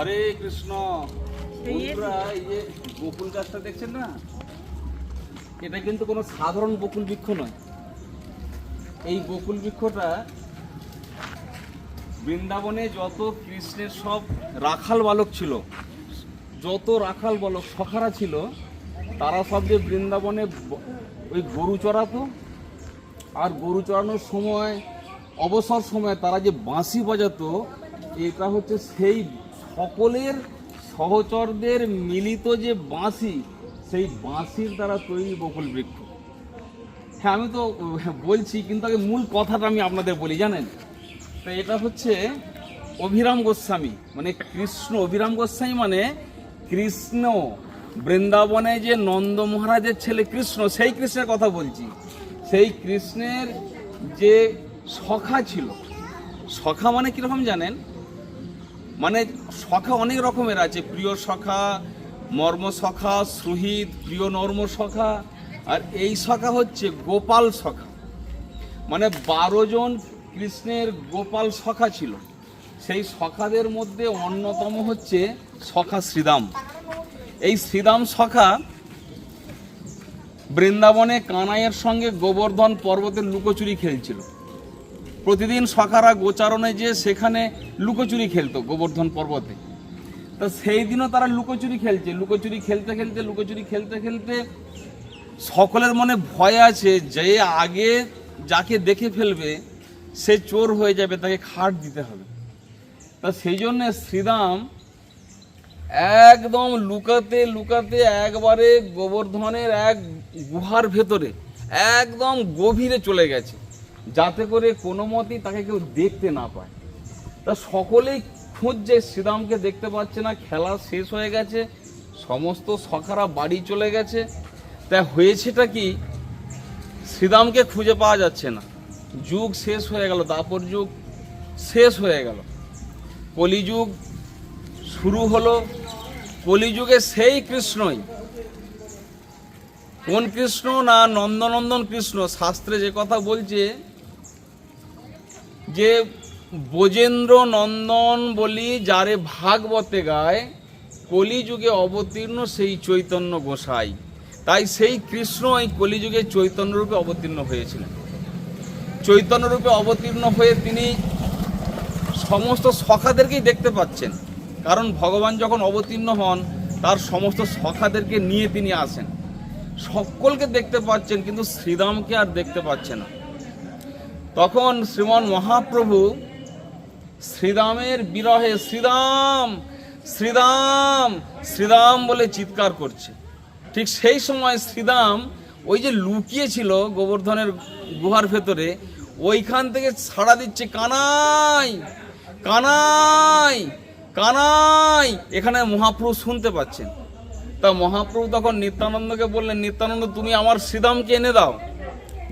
হরে কৃষ্ণ। বন্ধুরা এই যে বকুল গাছটা দেখছেন না? এটা কিন্তু কোনো সাধারণ বকুল বৃক্ষ নয়। এই বকুল বৃক্ষটা বৃন্দাবনে যত কৃষ্ণের সব রাখাল বালক ছিল যত রাখাল বালক সখারা ছিল তারা সব যে বৃন্দাবনে ওই গরু চড়াতো আর গরু চড়ানোর সময় অবসর সময় তারা যে বাঁশি বাজাতো এটা হচ্ছে সেই সকলের সহচরদের মিলিত যে বাঁশি, সেই বাঁশির দ্বারা তৈরি বকুল বৃক্ষ। হ্যাঁ আমি তো বলছি, কিন্তু আগে মূল কথাটা আমি আপনাদের বলি, জানেন? তো এটা হচ্ছে অভিরাম গোস্বামী মানে কৃষ্ণ। অভিরাম গোস্বামী মানে কৃষ্ণ। বৃন্দাবনে যে নন্দ মহারাজের ছেলে কৃষ্ণ, সেই কৃষ্ণের কথা বলছি। সেই কৃষ্ণের যে সখা ছিল, সখা মানে কীরকম জানেন? মানে সখা অনেক রকমের আছে। প্রিয় সখা মর্ম সখা সুহিত, প্রিয় নর্ম সখা আর এই সখা হচ্ছে গোপাল সখা মানে বারো জন কৃষ্ণের গোপাল সখা ছিল। সেই সখাদের মধ্যে অন্যতম হচ্ছে সখা শ্রীদাম। এই শ্রীদাম সখা বৃন্দাবনে কানাইয়ের সঙ্গে গোবর্ধন পর্বতের লুকোচুরি খেলছিল। প্রতিদিন সখারা গোচারণে যে সেখানে লুকোচুরি খেলতো গোবর্ধন পর্বতে। তো সেই দিনও তারা লুকোচুরি খেলছে। লুকোচুরি খেলতে খেলতে, লুকোচুরি খেলতে খেলতে সকলের মনে ভয় আছে যে আগে যাকে দেখে ফেলবে, সে চোর হয়ে যাবে, তাকে খাট দিতে হবে। তা সেই জন্যে শ্রীরাম একদম লুকাতে লুকাতে একবারে গোবর্ধনের এক গুহার ভেতরে একদম গভীরে চলে গেছে। যাতে করে কোনো মতেই তাকে কেউ দেখতে না পায়। তা সকলেই খুঁজছে, শ্রীরামকে দেখতে পাচ্ছে না, খেলা শেষ হয়ে গেছে, সমস্ত সখারা বাড়ি চলে গেছে। তা হয়েছেটা কি? শ্রীরামকে খুঁজে পাওয়া যাচ্ছে না। যুগ শেষ হয়ে গেল দাপর যুগ শেষ হয়ে গেল। কলিযুগ শুরু হলো, কলিযুগে সেই কৃষ্ণই। কোন কৃষ্ণ না নন্দনন্দন কৃষ্ণ? শাস্ত্রে যে কথা বলছে যে ব্রজেন্দ্র নন্দন বলি যারে ভাগবতে গায়, কলিযুগে অবতীর্ণ সেই চৈতন্য গোসাই। তাই সেই কৃষ্ণ এই কলিযুগে চৈতন্য রূপে অবতীর্ণ হয়েছিলেন। চৈতন্য রূপে অবতীর্ণ হয়ে তিনি সমস্ত সখাদেরকেই দেখতে পাচ্ছেন। কারণ ভগবান যখন অবতীর্ণ হন, তার সমস্ত সখাদেরকে নিয়ে তিনি আসেন। সকলকে দেখতে পাচ্ছেন, কিন্তু শ্রীরামকে আর দেখতে পাচ্ছে না। তখন শ্রীমন মহাপ্রভু শ্রীরামের বিরহে শ্রীরাম শ্রীরাম শ্রীরাম বলে চিৎকার করছে। ঠিক সেই সময় শ্রীরাম ওই যে লুকিয়েছিল গোবর্ধনের গুহার ভেতরে, ওইখান থেকে সাড়া দিচ্ছে, কানাই কানাই কানাই! এখানে মহাপ্রভু শুনতে পাচ্ছেন। তা মহাপ্রভু তখন নিত্যানন্দকে বললেন, নিত্যানন্দ, তুমি আমার শ্রীদামকে এনে দাও।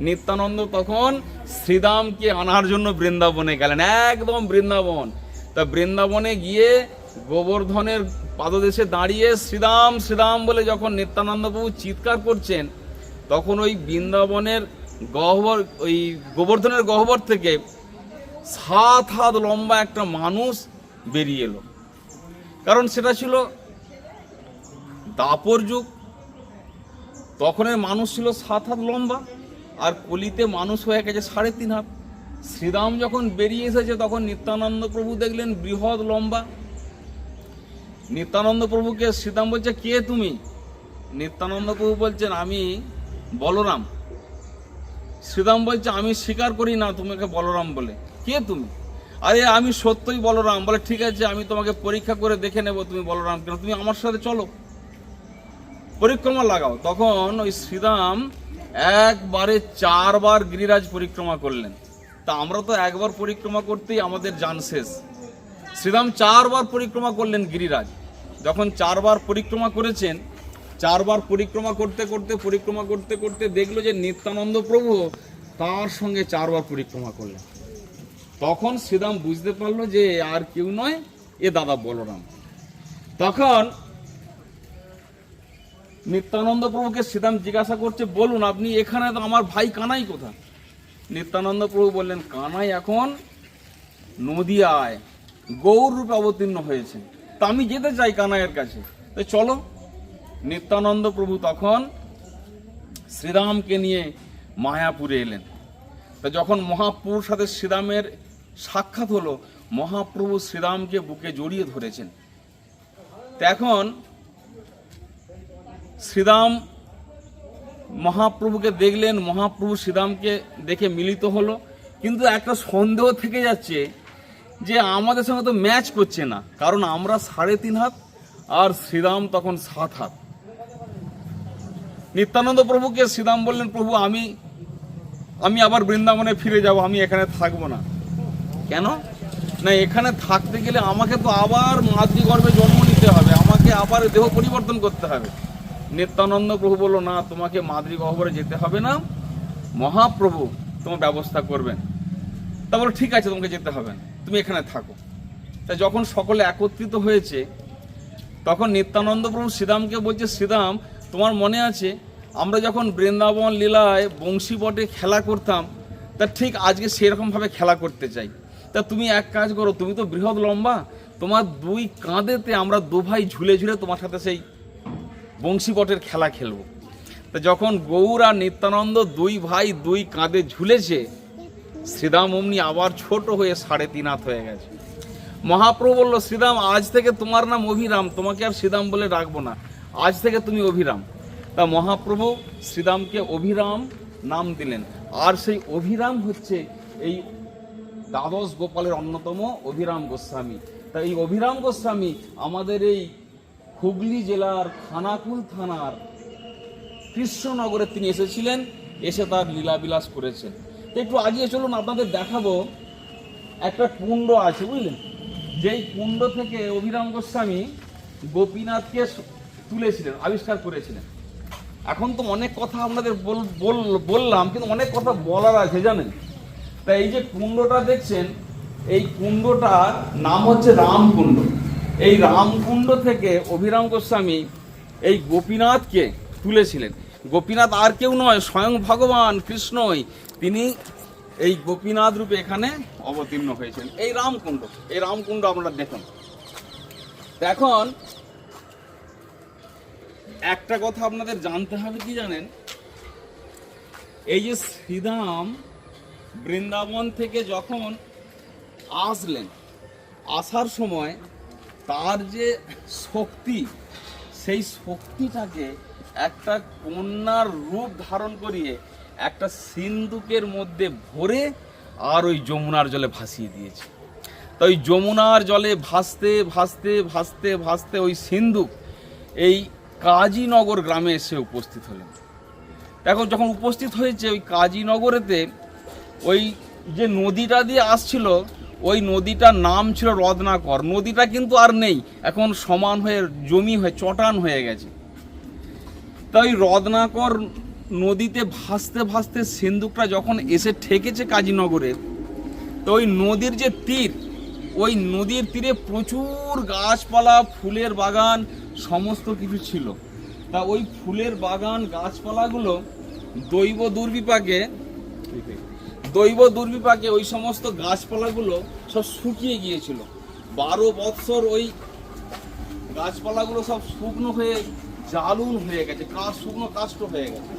নিত্যানন্দ তখন শ্রীদামকে আনার জন্য বৃন্দাবনে গেলেন, একদম বৃন্দাবন। তা বৃন্দাবনে গিয়ে গোবর্ধনের পাদদেশে দাঁড়িয়ে শ্রীদাম শ্রীদাম বলে যখন নিত্যানন্দ প্রভু চিৎকার করছেন, তখন ওই বৃন্দাবনের গহ্বর, ওই গোবর্ধনের গহ্বর থেকে সাত হাত লম্বা একটা মানুষ বেরিয়ে এলো। কারণ সেটা ছিল দাপর যুগ। তখনের মানুষ ছিল সাত হাত লম্বা। আর কলিতে মানুষ হয়ে গেছে সাড়ে তিন হাত। শ্রীরাম যখন বেরিয়ে এসেছে, তখন নিত্যানন্দ প্রভু দেখলেন বৃহৎ লম্বা। নিত্যানন্দ প্রভুকে শ্রীরাম বলছে, কে তুমি? নিত্যানন্দ প্রভু বলছেন, আমি বলরাম। শ্রীরাম বলছে, আমি স্বীকার করি না তোমাকে বলরাম বলে। কে তুমি? আরে, আমি সত্যই বলরাম। বলে, ঠিক আছে, আমি তোমাকে পরীক্ষা করে দেখে নেব তুমি বলরাম কেন। তুমি আমার সাথে চলো। পরিক্রমা লাগাও। তখন ওই শ্রীরাম একবারে চারবার গিরিরাজ পরিক্রমা করলেন। তা আমরা তো একবার পরিক্রমা করতেই আমাদের যান শেষ। শ্রীরাম চারবার পরিক্রমা করলেন গিরিরাজ। যখন চারবার পরিক্রমা করেছেন, চারবার পরিক্রমা করতে করতে, পরিক্রমা করতে করতে দেখল যে নিত্যানন্দ প্রভু তার সঙ্গে চারবার পরিক্রমা করলেন। তখন শ্রীরাম বুঝতে পারল যে আর কেউ নয়, এ দাদা বলরাম। তখন নিত্যানন্দ প্রভুকে শ্রীরাম জিজ্ঞাসা করছে, বলুন আপনি এখানে তো আমার ভাই কানাই কোথা নিত্যানন্দ প্রভু বললেন, কানাই এখন নদিয়ায় গৌর রূপে অবতীর্ণ হয়েছে। তা আমি যেতে চাই কানাইয়ের কাছে। তো চলো, নিত্যানন্দ প্রভু তখন শ্রীরামকে নিয়ে মায়াপুরে এলেন। তা যখন মহাপ্রভুর সাথে শ্রীরামের সাক্ষাৎ হলো, মহাপ্রভু শ্রীরামকে বুকে জড়িয়ে ধরেছেন। এখন শ্রীরাম মহাপ্রভুকে দেখলেন, মহাপ্রভু শ্রীরামকে দেখে মিলিত হলো। কিন্তু একটা সন্দেহ থেকে যাচ্ছে যে আমাদের সঙ্গে তো ম্যাচ করছে না। কারণ আমরা সাড়ে তিন হাত আর শ্রীরাম তখন সাত হাত। নিত্যানন্দ প্রভুকে শ্রীরাম বললেন, প্রভু, আমি আমি আবার বৃন্দাবনে ফিরে যাব, আমি এখানে থাকব না। কেন? না, এখানে থাকতে গেলে আমাকে তো আবার মাতৃগর্ভে জন্ম নিতে হবে। আমাকে আবার দেহ পরিবর্তন করতে হবে। নিত্যানন্দ প্রভু বলল, না, তোমাকে মাতৃগর্ভে যেতে হবে না। মহাপ্রভু তোমার ব্যবস্থা করবেন। তা বলো ঠিক আছে, তোমাকে যেতে হবে তুমি এখানে থাকো। তা যখন সকলে একত্রিত হয়েছে, তখন নিত্যানন্দ প্রভু শ্রীরামকে বলছে, শ্রীরাম, তোমার মনে আছে, আমরা যখন বৃন্দাবন লীলায় বংশীবটে খেলা করতাম, তা ঠিক আজকে সেরকমভাবে খেলা করতে চাই। তা তুমি এক কাজ করো, তুমি তো বৃহৎ লম্বা, তোমার দুই কাঁধেতে আমরা দু ভাই ঝুলে ঝুলে তোমার সাথে সেই বংশীবটের খেলা খেলব। তা যখন গৌর আর নিত্যানন্দ দুই ভাই দুই কাঁধে ঝুলেছে শ্রীরাম অমনি আবার ছোট হয়ে সাড়ে তিন হাত হয়ে গেছে। মহাপ্রভু বলল শ্রীরাম আজ থেকে তোমার নাম অভিরাম। তোমাকে আর শ্রীরাম বলে ডাকবো না। আজ থেকে তুমি অভিরাম। তা মহাপ্রভু শ্রীরামকে অভিরাম নাম দিলেন। আর সেই অভিরাম হচ্ছে এই দ্বাদশ গোপালের অন্যতম অভিরাম গোস্বামী। তা এই অভিরাম গোস্বামী আমাদের এই হুগলি জেলার খানাকুল থানার কৃষ্ণনগরে তিনি এসেছিলেন, এসে তার লীলাবিলাস করেছেন। তো একটু আজকে চলুন, আপনাদের দেখাবো একটা কুণ্ড আছে, বুঝলেন? যেই কুণ্ড থেকে অভিরাম গোস্বামী গোপীনাথকে তুলেছিলেন, আবিষ্কার করেছিলেন। এখন তো অনেক কথা আপনাদের বল- বল- বললাম, কিন্তু অনেক কথা বলার আছে, জানেন? তা এই যে কুণ্ডটা দেখছেন, এই কুণ্ডটার নাম হচ্ছে রামকুণ্ড। এই রামকুণ্ড থেকে অভিরাম গোস্বামী এই গোপীনাথকে তুলেছিলেন। গোপীনাথ আর কেউ নয়, স্বয়ং ভগবান কৃষ্ণই। তিনি এই গোপীনাথ রূপে এখানে অবতীর্ণ হয়েছেন। এই রামকুণ্ড এই রামকুণ্ড আপনারা দেখুন। এখন একটা কথা আপনাদের জানতে হবে কি জানেন? এই যে শ্রীরাম বৃন্দাবন থেকে যখন আসলেন, আসার সময় তার যে শক্তি, সেই শক্তিটাকে একটা কন্যার রূপ ধারণ করিয়ে একটা সিন্ধুকের মধ্যে ভরে আর ওই যমুনার জলে ভাসিয়ে দিয়েছে। তো ওই যমুনার জলে ভাসতে ভাসতে ভাসতে ভাসতে ওই সিন্ধুক এই কাজীনগর গ্রামে এসে উপস্থিত হলেন। এখন যখন উপস্থিত হয়েছে ওই কাজীনগরেতে, ওই যে নদীটা দিয়ে আসছিল ওই নদীটার নাম ছিল রত্নাকর নদীটা কিন্তু আর নেই। এখন সমান হয়ে, জমি হয়ে, চটান হয়ে গেছে। তা ওই রত্নাকর নদীতে ভাসতে ভাসতে সিন্ধুকটা যখন এসে ঠেকেছে কাজীনগরে, তো ওই নদীর যে তীর, ওই নদীর তীরে প্রচুর গাছপালা, ফুলের বাগান, সমস্ত কিছু ছিল। তা ওই ফুলের বাগান, গাছপালাগুলো দৈব দুর্বিপাকে দৈব দুর্বিপাকে ওই সমস্ত গাছপালাগুলো সব শুকিয়ে গিয়েছিল। বারো বৎসর ওই গাছপালাগুলো সব শুকনো হয়ে জালুন হয়ে গেছে কাঠ শুকনো কাষ্ট হয়ে গেছে।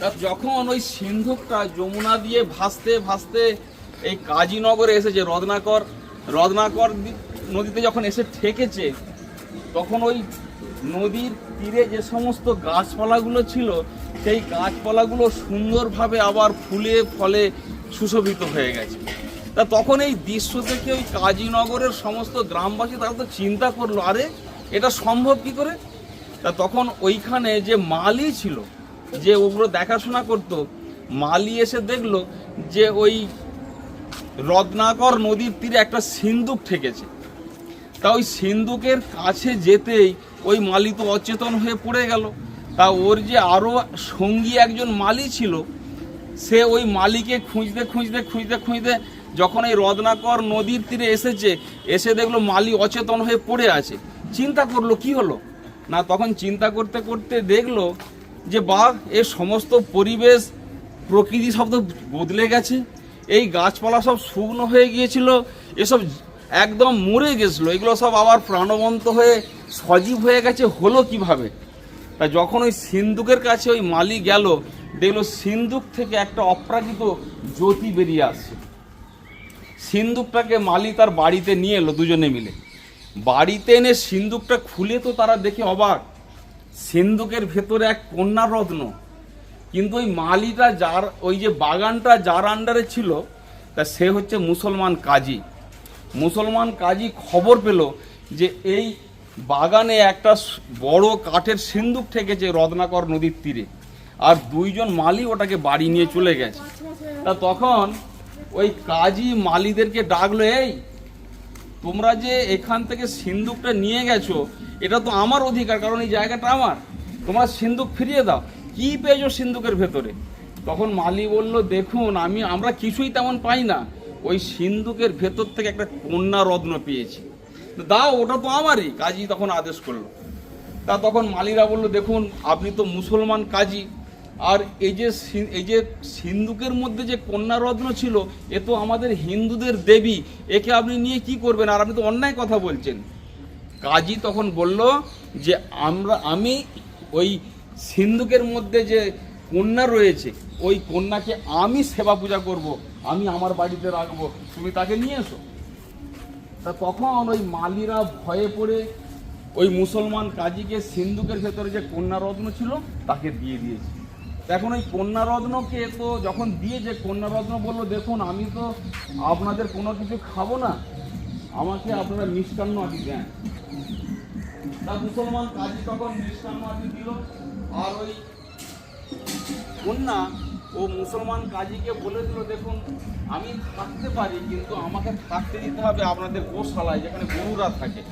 তা যখন ওই সিন্ধুকটা যমুনা দিয়ে ভাসতে ভাসতে এই কাজীনগরে এসেছে রত্নাকর দি- নদীতে যখন এসে ঠেকেছে, তখন ওই নদীর তীরে যে সমস্ত গাছপালাগুলো ছিল সেই গাছপালাগুলো সুন্দরভাবে আবার ফুলে ফলে সুশোভিত হয়ে গেছে। তা তখন এই দৃশ্য থেকে ওই কাজীনগরের সমস্ত গ্রামবাসী তারা তো চিন্তা করল, আরে, এটা সম্ভব কি করে? তা তখন ওইখানে যে মালি ছিল, যে ওগুলো দেখাশোনা করত, মালি এসে দেখল যে ওই রত্নাকর নদীর তীরে একটা সিন্দুক ঠেকেছে। তা ওই সিন্দুকের কাছে যেতেই ওই মালি তো অচেতন হয়ে পড়ে গেল। তা ওর যে আরও সঙ্গী একজন মালি ছিল, সে ওই মালিকে খুঁজতে খুঁজতে খুঁজতে খুঁজতে যখন এই রত্নাকর নদীর তীরে এসেছে, এসে দেখল মালি অচেতন হয়ে পড়ে আছে। চিন্তা করল, কি হলো? না, তখন চিন্তা করতে করতে দেখল যে, বাহ, এ সমস্ত পরিবেশ প্রকৃতি সব তো বদলে গেছে। এই গাছপালা সব শুকনো হয়ে গিয়েছিল, এসব একদম মরে গেছিল। এগুলো সব আবার প্রাণবন্ত হয়ে সজীব হয়ে গেছে, হলো কীভাবে? তা যখন ওই সিন্দুকের কাছে ওই মালি গেল, দেখল সিন্দুক থেকে একটা অপ্রাকৃত জ্যোতি বেরিয়ে আসছে। সিন্দুকটাকে মালি তার বাড়িতে নিয়ে এলো দুজনে মিলে। বাড়িতে এনে সিন্দুকটা খুলে তো তারা দেখে অবাক। সিন্দুকের ভেতরে এক কন্যা রত্ন কিন্তু ওই মালিটা যার, ওই যে বাগানটা যার আন্ডারে ছিল, তা সে হচ্ছে মুসলমান কাজী। মুসলমান কাজী খবর পেল যে এই বাগানে একটা বড় কাঠের সিন্দুক ঠেকেছে রত্নাকর নদীর তীরে। আর দুইজন মালি ওটাকে বাড়ি নিয়ে চলে গেছে। তা তখন ওই কাজী মালিদেরকে ডাকলো, এই, তোমরা যে এখান থেকে সিন্দুকটা নিয়ে গেছো, এটা তো আমার অধিকার, কারণ এই জায়গাটা আমার। তোমরা সিন্দুক ফিরিয়ে দাও। কি পেয়েছ সিন্দুকের ভেতরে? তখন মালি বলল, দেখুন, আমি, আমরা কিছুই তেমন পাই না। ওই সিন্দুকের ভেতর থেকে একটা কন্যা রত্ন পেয়েছি। দাও, ওটা তো আমারই। কাজী তখন আদেশ করল। তা তখন মালিরা বলল, দেখুন, আপনি তো মুসলমান কাজী। আর এই যে এই যে সিন্ধুকের মধ্যে যে কন্যা রত্ন ছিল, এ তো আমাদের হিন্দুদের দেবী। একে আপনি নিয়ে কি করবেন? আর আপনি তো অন্যায় কথা বলছেন। কাজী তখন বলল যে, আমরা, আমি ওই সিন্ধুকের মধ্যে যে কন্যা রয়েছে, ওই কন্যাকে আমি সেবা পূজা করব। আমি আমার বাড়িতে রাখব। তুমি তাকে নিয়ে এসো। তা তখন ওই মালিরা ভয়ে পড়ে ওই মুসলমান কাজীকে সিন্ধুকের ভেতরে যে কন্যা রত্ন ছিল, তাকে দিয়ে দিয়েছে। এখন ওই কন্যা রত্নকে তো যখন দিয়েছে কন্যা রত্ন বলল, দেখুন, আমি তো আপনাদের কোনো কিছু খাব না, আমাকে আপনারা মিষ্টান্ন আদি দেন। তা মুসলমান কাজী তখন মিষ্টান্ন আদি দিল, আর ওই কন্যা ও মুসলমান কাজীকে বলে দিল, দেখুন, আমি থাকতে পারি, কিন্তু আমাকে থাকতে দিতে হবে আপনাদের গোশালায়, যেখানে গরুরা থাকে।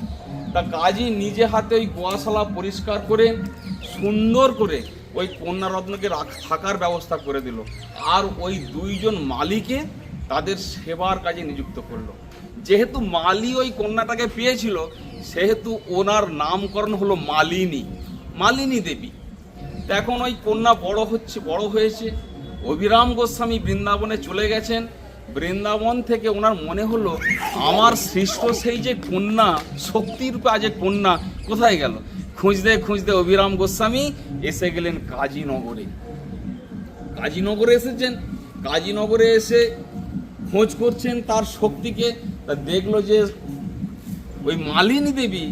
তা কাজী নিজে হাতে ওই গোয়াশালা পরিষ্কার করে, সুন্দর করে ওই কন্যা রত্নকে রাখ- থাকার ব্যবস্থা করে দিল। আর ওই দুইজন মালিকে তাদের সেবার কাজে নিযুক্ত করল। যেহেতু মালি ওই কন্যাটাকে পেয়েছিল, সেহেতু ওনার নামকরণ হলো মালিনী মালিনী দেবী। এখন ওই কন্যা বড় হচ্ছে, বড় হয়েছে অভিরাম গোস্বামী বৃন্দাবনে চলে গেছেন। বৃন্দাবন থেকে ওনার মনে হলো, আমার সৃষ্ট সেই যে কন্যা শক্তির যে কন্যা কোথায় গেল? খুঁজতে খুঁজতে অভিরাম গোস্বামী এসে গেলেন কাজীনগরে। কাজীনগরে এসেছেন। কাজীনগরে এসে খোঁজ করছেন তার শক্তিকে। তা দেখল যে ওই মালিনী দেবী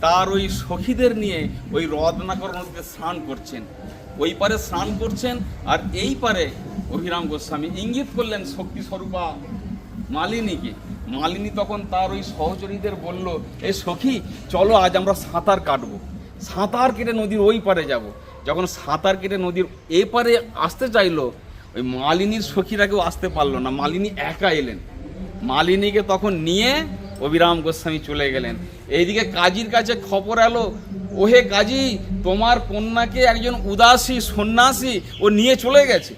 তার ওই সখীদের নিয়ে ওই রত্নাকর নদীতে স্নান করছেন। ওই পারে স্নান করছেন আর এই পারে অভিরাম গোস্বামী। ইঙ্গিত করলেন শক্তি স্বরূপা মালিনীকে মালিনী তখন তার ওই সহচরীদের বলল এই সখী, চলো আজ আমরা সাঁতার কাটবো। সাঁতার কেটে নদীর ওই পারে যাব। যখন সাঁতার কেটে নদীর এ পারে আসতে চাইলো, ওই মালিনীর সখীরা কেউ আসতে পারল না। মালিনী একা এলেন। মালিনীকে তখন নিয়ে অভিরাম গোস্বামী চলে গেলেন। এইদিকে কাজীর কাছে খবর এলো ওহে কাজী তোমার কন্যাকে একজন উদাসী সন্ন্যাসী ও নিয়ে চলে গেছে।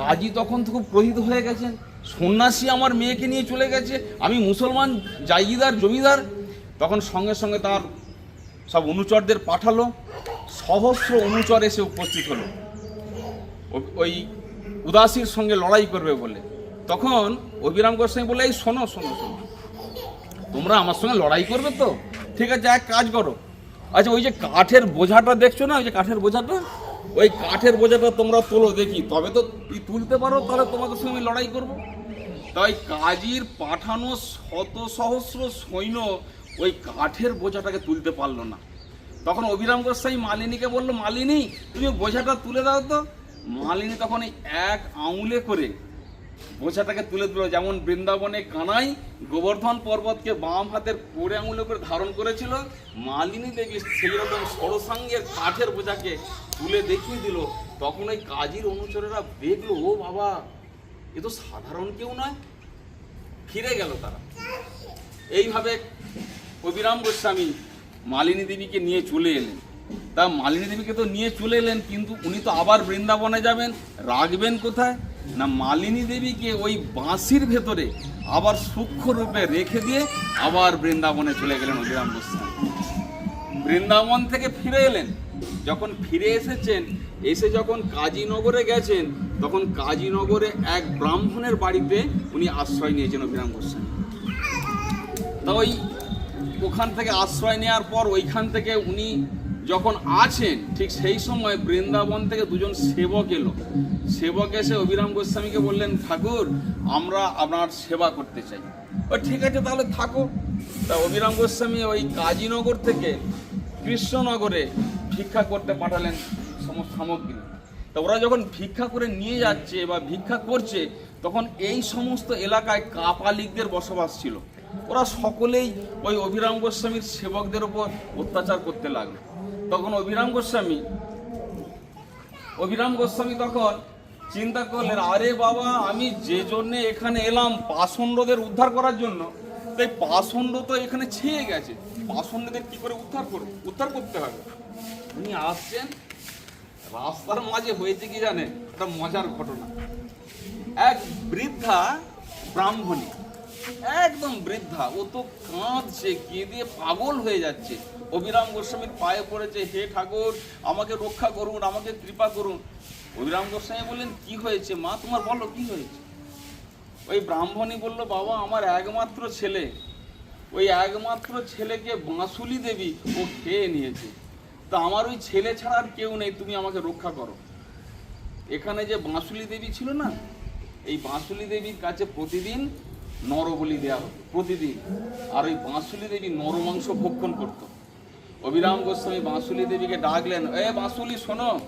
কাজী তখন তো খুব ক্রোধিত হয়ে গেছেন। সন্ন্যাসী আমার মেয়েকে নিয়ে চলে গেছে। আমি মুসলমান জায়গিদার জমিদার। তখন সঙ্গে সঙ্গে তার সব অনুচরদের পাঠালো। সহস্র অনুচর এসে উপস্থিত হলো। ওই উদাসীর সঙ্গে লড়াই করবে বলে। তখন অভিরাম গোস্বামী বলে এই শোনো শোনো শোনো। তোমরা আমার সঙ্গে লড়াই করবে তো? ঠিক আছে, এক কাজ করো। আচ্ছা ওই যে কাঠের বোঝাটা দেখছ না? ওই যে কাঠের বোঝাটা? ওই কাঠের বোঝাটা তোমরা তোলো দেখি। তবে তো ই তুলতে পারো, তাহলে তোমাদের সঙ্গে লড়াই করব। তাই কাজীর পাঠানো শত সহস্র সৈন্য ওই কাঠের বোঝাটাকে তুলতে পারল না। তখন অভিরাম গোস্বাই মালিনীকে বলল, মালিনী, তুমি বোঝাটা তুলে দাও তো। মালিনী তখন এক আঙুলে করে বোঝাটাকে তুলে দিল যেমন বৃন্দাবনে কানাই গোবর্ধন পর্বতকে বাম হাতের কোড়ে আঙুলে করে ধারণ করেছিল, মালিনী দেবী সেই রকম সরসাঙ্গের কাঠের বোঝাকে তুলে দেখিয়ে দিল। তখন ওই কাজীর অনুচরেরা দেখল, ও বাবা, এ তো সাধারণ কেউ নয়। ফিরে গেল তারা। এইভাবে অভিরাম গোস্বামী মালিনী দেবীকে নিয়ে চলে এলেন। তা মালিনী দেবীকে তো নিয়ে চলে এলেন, কিন্তু উনি তো আবার বৃন্দাবনে যাবেন, রাখবেন কোথায়? না মালিনী দেবীকে ওই বাঁশির ভেতরে আবার সূক্ষ্ম রূপে রেখে দিয়ে আবার বৃন্দাবনে চলে গেলেন অভিরাম গোস্বামী। বৃন্দাবন থেকে ফিরে এলেন। যখন ফিরে এসেছেন, এসে যখন কাজীনগরে গেছেন, তখন কাজীনগরে এক ব্রাহ্মণের বাড়িতে উনি আশ্রয় নিয়েছেন অভিরাম গোস্বামী। তা ওই ওখান থেকে আশ্রয় নেওয়ার পর ওইখান থেকে উনি যখন আছেন, ঠিক সেই সময় বৃন্দাবন থেকে দুজন সেবক এলো। সেবক এসে অভিরাম গোস্বামীকে বললেন, ঠাকুর, আমরা আপনার সেবা করতে চাই। ও, ঠিক আছে, তাহলে থাকো। তা অভিরাম গোস্বামী ওই কাজীনগর থেকে কৃষ্ণনগরে ভিক্ষা করতে পাঠালেন সমস্ত সামগ্রী। তা ওরা যখন ভিক্ষা করে নিয়ে যাচ্ছে বা ভিক্ষা করছে, তখন এই সমস্ত এলাকায় কাপালিকদের বসবাস ছিল। ওরা সকলেই ওই অভিরাম গোস্বামীর সেবকদের ওপর অত্যাচার করতে লাগল। তখন অভিরাম গোস্বামী অভিরাম গোস্বামী তখন চিন্তা করলেন, আরে বাবা, আমি যে জন্যে এখানে এলাম পাষণ্ডদের উদ্ধার করার জন্য, তাই পাষণ্ড তো এখানে ছেয়ে গেছে। পাষণ্ডদের কি করে উদ্ধার করব? উদ্ধার করতে হবে। উনি আসছেন, রাস্তার মাঝে হয়েছে কি জানেন? একটা মজার ঘটনা। এক বৃদ্ধা ব্রাহ্মণী একদম বৃদ্ধা, ও তো কাঁদছে কেঁদে পাগল হয়ে যাচ্ছে। অভিরাম গোস্বামীর পায়ে পড়েছে, হে ঠাকুর, আমাকে রক্ষা করুন, আমাকে কৃপা করুন। অভিরাম গোস্বামী বললেন, কি হয়েছে মা? তোমার বলো, কি হয়েছে? ওই ব্রাহ্মণী বলল, বাবা, আমার একমাত্র ছেলে। ওই একমাত্র ছেলেকে বাঁশুলি দেবী ও খেয়ে নিয়েছে। তা আমার ওই ছেলে ছাড়া আর কেউ নেই, তুমি আমাকে রক্ষা করো। এখানে যে বাঁশুলি দেবী ছিল না, এই বাঁশুলি দেবীর কাছে প্রতিদিন নরবলি দেওয়া হতো। প্রতিদিন আর ওই বাঁশুলি দেবী নরমাংস ভক্ষণ করত। অভিরাম গোস্বামী বাঁশুলি দেবীকে ডাকলেন, এ বাঁশুলি, শোনো,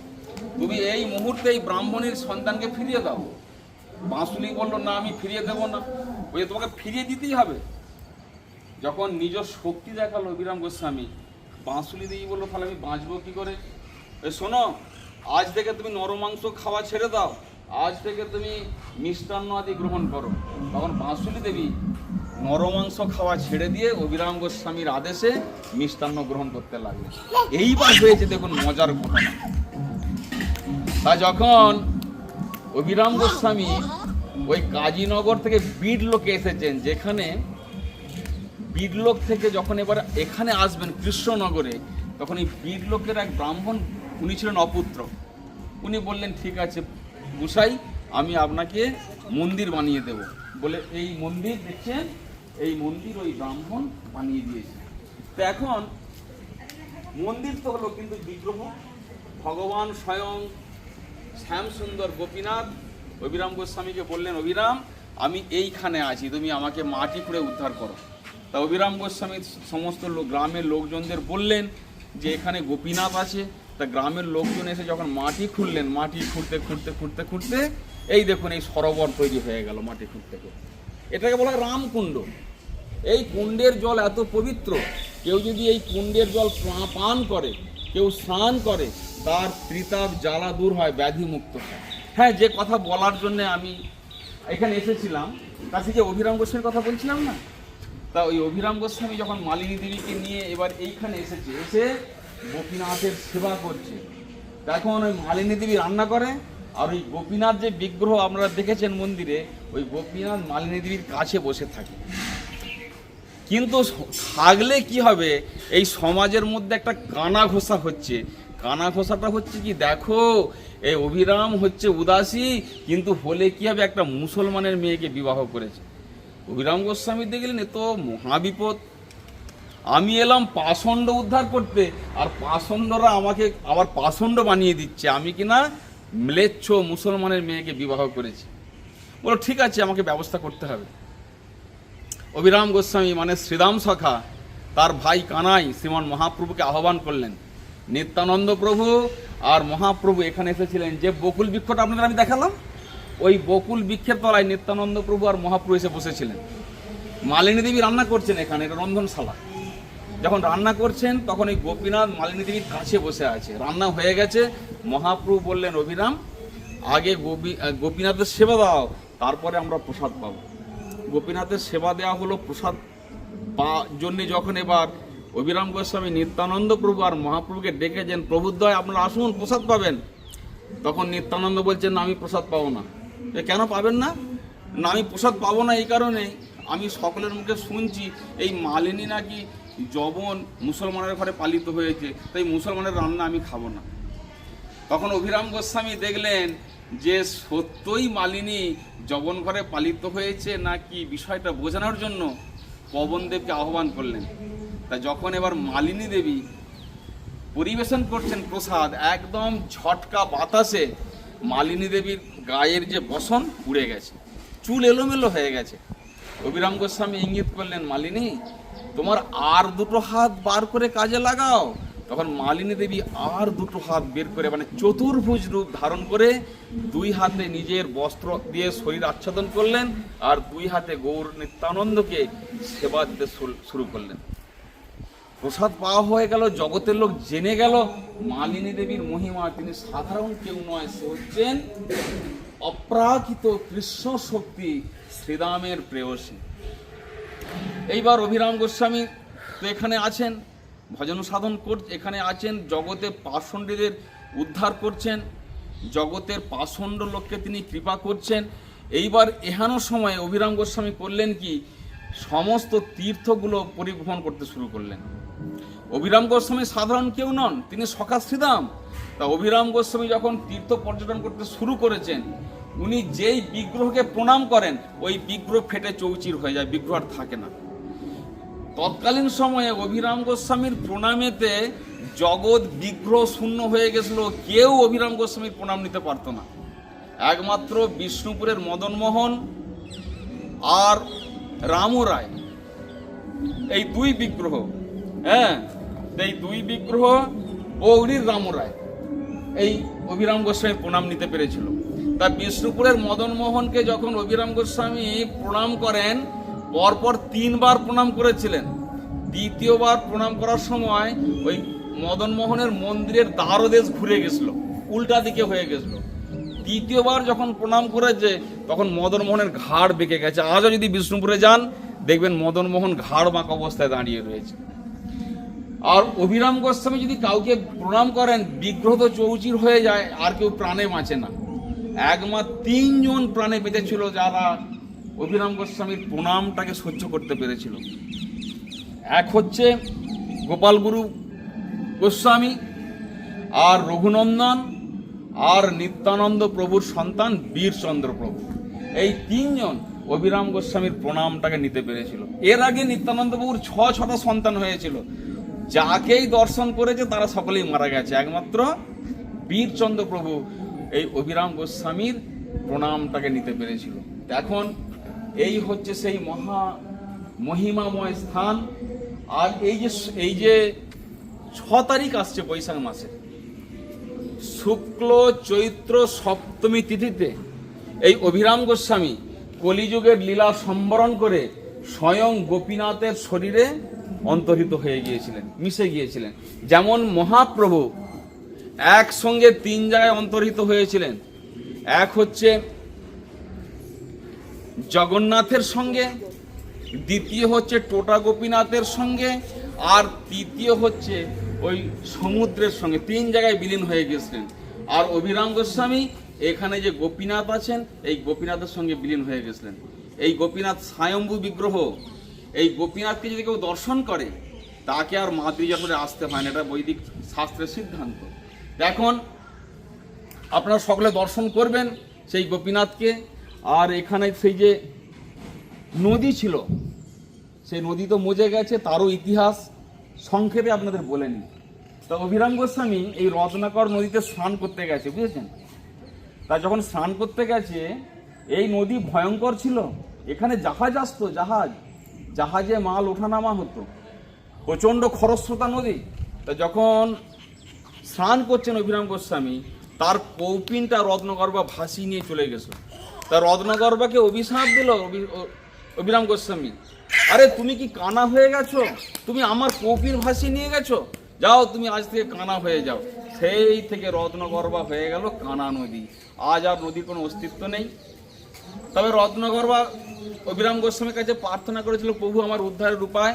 তুমি এই মুহূর্তে এই ব্রাহ্মণের সন্তানকে ফিরিয়ে দাও। বাঁশুলি বলল, না, আমি ফিরিয়ে দেবো না। ওই তোমাকে ফিরিয়ে দিতেই হবে। যখন নিজ শক্তি দেখাল অভিরাম গোস্বামী, বাঁশুলি দেবী বলল, তাহলে আমি বাঁচবো কি করে? এ, শোনো, আজ থেকে তুমি নরমাংস খাওয়া ছেড়ে দাও। আজ থেকে তুমি মিষ্টান্ন আদি গ্রহণ করো। তখন বাঁশুলি দেবী নরমাংস খাওয়া ছেড়ে দিয়ে অভিরাম গোস্বামীর আদেশে মিষ্টান্ন গ্রহণ করতে লাগলেন। এইবার হয়েছে দেখুন মজার ঘটনা। তা যখন অভিরাম গোস্বামী ওই কাজীনগর থেকে বিড়লোকে এসেছেন, যেখানে বিড়লোক থেকে যখন এবার এখানে আসবেন কৃষ্ণনগরে, তখন এই বিড়লোকের এক ব্রাহ্মণ, উনি ছিলেন অপুত্র। উনি বললেন, ঠিক আছে গুসাই, আমি আপনাকে মন্দির বানিয়ে দেব। বলে এই মন্দির দেখছেন? এই মন্দির ওই ব্রাহ্মণ বানিয়ে দিয়েছে। তো এখন মন্দির তো হলো কিন্তু বিগ্রহ। ভগবান স্বয়ং শ্যাম সুন্দর গোপীনাথ, অভিরাম গোস্বামীকে বললেন, অভিরাম, আমি এইখানে আছি, তুমি আমাকে মাটি খুঁড়ে উদ্ধার করো। তা অভিরাম গোস্বামী সমস্ত গ্রামের লোকজনদের বললেন যে, এখানে গোপীনাথ আছে তা গ্রামের লোকজন এসে যখন মাটি খুঁড়লেন, মাটি খুঁড়তে খুঁড়তে খুঁড়তে খুঁড়তে, এই দেখুন এই সরোবর তৈরি হয়ে গেল মাটি খুঁড়তে খুঁড়তে এটাকে বলা হয় রামকুণ্ড। এই কুণ্ডের জল এত পবিত্র, কেউ যদি এই কুণ্ডের জল পান করে, কেউ স্নান করে, তার ত্রিতাপ, জ্বালা দূর হয় ব্যাধি মুক্ত হয়। হ্যাঁ যে কথা বলার জন্য আমি এখানে এসেছিলাম, তার থেকে অভিরাম গোস্বামীর কথা বলছিলাম না? তা ওই অভিরাম গোস্বামী যখন মালিনী দেবীকে নিয়ে এবার এইখানে এসেছে, এসে গোপীনাথের সেবা করছে। এখন ওই মালিনী দেবী রান্না করে, আর ওই গোপীনাথ যে বিগ্রহ আপনারা দেখেছেন মন্দিরে, ওই গোপীনাথ মালিনী দেবীর কাছে বসে থাকে। কিন্তু থাকলে কি হবে? এই সমাজের মধ্যে একটা কানা ঘোষা হচ্ছে। কানা ঘোষাটা হচ্ছে কি? দেখো, এই অভিরাম হচ্ছে উদাসী, কিন্তু হলে কি হবে? একটা মুসলমানের মেয়েকে বিবাহ করেছে। অভিরাম গোস্বামী দেখলেন, এ তো মহাবিপদ। আমি এলাম পাষণ্ড উদ্ধার করতে, আর পাষণ্ডরা আমাকে আবার পাষণ্ড বানিয়ে দিচ্ছে। আমি কিনা ম্লেচ্ছ মুসলমানের মেয়েকে বিবাহ করেছি। বলো, ঠিক আছে, আমাকে ব্যবস্থা করতে হবে। অভিরাম গোস্বামী মানে শ্রীরাম সখা, তার ভাই কানাই শ্রীমান মহাপ্রভুকে আহ্বান করলেন, নিত্যানন্দ প্রভু, আর মহাপ্রভু এখানে এসেছিলেন যে বকুল বৃক্ষটা আপনাদের আমি দেখালাম? ওই বকুল বৃক্ষের তলায় নিত্যানন্দ প্রভু আর মহাপ্রভু এসে বসেছিলেন। মালিনী দেবী রান্না করছেন এখানে, এটা রন্ধনশালা। যখন রান্না করছেন, তখন এই গোপীনাথ মালিনী দেবীর কাছে বসে আছে। রান্না হয়ে গেছে, মহাপ্রভু বললেন, অভিরাম, আগে গোপী গোপীনাথের সেবা দাও, তারপরে আমরা প্রসাদ পাবো। গোপীনাথের সেবা দেওয়া হলো প্রসাদ পা জন্যে যখন এবার অভিরাম গোস্বামী নিত্যানন্দ প্রভু আর মহাপ্রভুকে ডেকেছেন প্রভুদ্বয় আপনারা আসুন, প্রসাদ পাবেন। তখন নিত্যানন্দ বলছেন, না, আমি প্রসাদ পাবো না। কেন পাবেন না? না, আমি প্রসাদ পাবো না এই কারণে, আমি সকলের মুখে শুনছি, এই মালিনী নাকি জবন মুসলমানের ঘরে পালিত হয়েছে, তাই মুসলমানের রান্না আমি খাব না। তখন অভিরাম গোস্বামী দেখলেন যে সত্যই মালিনী জবন ঘরে পালিত হয়েছে নাকি বিষয়টা বোঝানোর জন্য পবনদেবকে আহ্বান করলেন। তা যখন এবার মালিনী দেবী পরিবেশন করছেন প্রসাদ, একদম ঝটকা বাতাসে মালিনী দেবীর গায়ের যে বসন উড়ে গেছে, চুল এলোমেলো হয়ে গেছে। অভিরাম গোস্বামী ইঙ্গিত করলেন, মালিনী তোমার আর দুটো হাত বার করে কাজে লাগাও। তখন মালিনী দেবী আর দুটো হাত বের করে মানে চতুর্ভুজ রূপ ধারণ করে দুই হাতে নিজের বস্ত্র দিয়ে শরীর আচ্ছাদন করলেন আর দুই হাতে গৌর নিত্যানন্দকে সেবা দিতে শুরু- করলেন। প্রসাদ পাওয়া হয়ে গেল, জগতের লোক জেনে গেল, মালিনী দেবীর মহিমা, তিনি সাধারণ কেউ নয়, সে হচ্ছেন অপ্রাকৃত কৃষ্ণ শক্তি শ্রীরামের প্রেয়সী। এইবার অভিরাম গোস্বামী তো এখানে আছেন, ভজন সাধন কর এখানে আছেন, জগতে পাষণ্ডীদের উদ্ধার করছেন, জগতের পাষণ্ড লোককে তিনি কৃপা করছেন। এইবার এহানো সময়ে অভিরাম গোস্বামী করলেন কি, সমস্ত তীর্থগুলো পরিভ্রমণ করতে শুরু করলেন। অভিরাম গোস্বামী সাধারণ কেউ নন, তিনি সখা শ্রীদাম। তা অভিরাম গোস্বামী যখন তীর্থ পর্যটন করতে শুরু করেছেন, উনি যেই বিগ্রহকে প্রণাম করেন, ওই বিগ্রহ ফেটে চৌচির হয়ে যায়, বিগ্রহ আর থাকে না। তৎকালীন সময়ে অভিরাম গোস্বামীর প্রণামেতে জগৎ বিগ্রহ শূন্য হয়ে গেছিল, কেউ অভিরাম গোস্বামীর প্রণাম নিতে পারতো না। একমাত্র বিষ্ণুপুরের মদনমোহন আর রামু রায়। এই দুই বিগ্রহ হ্যাঁ এই দুই বিগ্রহ অগ্নির রামু রায়, এই অভিরাম গোস্বামী প্রণাম নিতে পেরেছিল। তা বিষ্ণুপুরের মদনমোহনকে যখন অভিরাম গোস্বামী প্রণাম করেন পরপর তিনবার প্রণাম করেছিলেন। দ্বিতীয়বার প্রণাম করার সময় ওই মদন মোহনের মন্দিরের দ্বারদেশ ঘুরে গেছিল, উল্টা দিকে হয়ে গেছিল। দ্বিতীয়বার যখন প্রণাম করেছে, তখন মদন মোহনের ঘাড় বেঁকে গেছে। আজও যদি বিষ্ণুপুরে যান, দেখবেন মদন মোহন ঘাড় বাঁক অবস্থায় দাঁড়িয়ে রয়েছে। আর অভিরাম গোস্বামী যদি কাউকে প্রণাম করেন, বিগ্রহ তো চৌচির হয়ে যায়, আর কেউ প্রাণে বাঁচে না। একমাত্র তিনজন প্রাণে বেঁচেছিল যারা অভিরাম গোস্বামীর প্রণামটাকে সহ্য করতে পেরেছিল। এক হচ্ছে গোপালগুরু গোস্বামী, আর রঘুনন্দন, আর নিত্যানন্দ প্রভুর সন্তান বীরচন্দ্র প্রভু। এই তিনজন অভিরাম গোস্বামীর প্রণামটাকে নিতে পেরেছিল। এর আগে নিত্যানন্দ প্রভুর ছ, ছটা সন্তান হয়েছিল। যাকেই দর্শন করেছে, তারা সকলেই মারা গেছে। একমাত্র বীরচন্দ্র প্রভু এই অভিরাম গোস্বামীর প্রণামটাকে নিতে পেরেছিল। এখন এই হচ্ছে সেই মহা মহিমাময় স্থান। আর এই যে এই যে ছ তারিখ আসছে বৈশাখ মাসে, শুক্ল, চৈত্র, সপ্তমী তিথিতে এই অভিরাম গোস্বামী কলিযুগের লীলা সম্বরণ করে স্বয়ং গোপীনাথের শরীরে অন্তর্হিত হয়ে গিয়েছিলেন, মিশে গিয়েছিলেন। যেমন মহাপ্রভু একসঙ্গে তিন জায়গায় অন্তর্হিত হয়েছিলেন। এক হচ্ছে জগন্নাথের সঙ্গে, দ্বিতীয় হচ্ছে টোটা গোপীনাথের সঙ্গে, আর তৃতীয় হচ্ছে ওই সমুদ্রের সঙ্গে। তিন জায়গায় বিলীন হয়ে গেছিলেন। আর অভিরাম গোস্বামী, এখানে যে গোপীনাথ আছেন, এই গোপীনাথের সঙ্গে বিলীন হয়ে গেছিলেন। এই গোপীনাথ স্বয়ম্ভু বিগ্রহ, এই গোপীনাথকে যদি কেউ দর্শন করে, তাকে আর মাতৃজঠরে আসতে হয় না। এটা বৈদিক শাস্ত্রের সিদ্ধান্ত। এখন আপনারা সকলে দর্শন করবেন সেই গোপীনাথকে। আর এখানে সেই যে নদী ছিল, সেই নদী তো মজে গেছে, তারও ইতিহাস সংক্ষেপে আপনাদের বলে নিই। তা অভিরাম গোস্বামী এই রত্নাকর নদীতে স্নান করতে গেছে, বুঝেছেন? তা যখন স্নান করতে গেছে, এই নদী ভয়ঙ্কর ছিল। এখানে জাহাজ আসতো, জাহাজ। জাহাজে মাল ওঠানামা হতো। প্রচণ্ড খরস্রোতা নদী। তা যখন স্নান করছেন অভিরাম গোস্বামী, তার কৌপিনটা রত্নগর্ভা ভাসিয়ে নিয়ে চলে গেছে। তা রত্নগর্ভাকে অভিশাপ দিল অভিরাম গোস্বামী। আরে তুমি কি কানা হয়ে গেছো? তুমি আমার কৌপিন ভাসিয়ে নিয়ে গেছো? যাও, তুমি আজ থেকে কানা হয়ে যাও। সেই থেকে রত্নগর্বা হয়ে গেল কানা নদী। আজ আর নদীর কোনো অস্তিত্ব নেই। তবে রত্নগর্বা অভিরাম গোস্বামীর কাছে প্রার্থনা করেছিল, প্রভু, আমার উদ্ধারের উপায়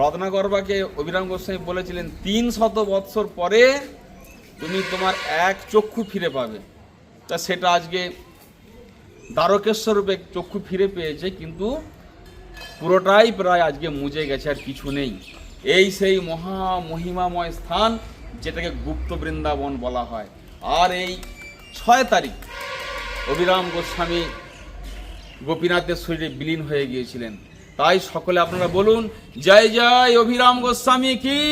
রত্নাগর্ভাকে অভিরাম গোস্বামী বলেছিলেন, তিন শত বৎসর পরে তুমি তোমার এক চক্ষু ফিরে পাবে। তা সেটা আজকে দ্বারকেশ্বর চক্ষু ফিরে পেয়েছে, কিন্তু পুরোটাই প্রায় আজকে মুজে গেছে আর কিছু নেই। এই সেই মহা মহিমাময় স্থান যেটাকে গুপ্ত বৃন্দাবন বলা হয়। আর এই ছয় তারিখ অভিরাম গোস্বামী গোপীনাথের শরীরে বিলীন হয়ে গিয়েছিলেন। তাই সকলে আপনারা বলুন, জয় জয় অভিরাম গোস্বামী কি?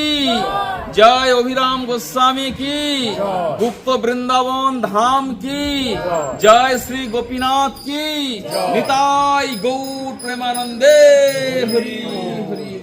জয় অভিরাম গোস্বামী কি? গুপ্ত বৃন্দাবন ধাম কি? জয় শ্রী গোপীনাথ কি? নিতাই গৌর প্রেমানন্দে হরি হরি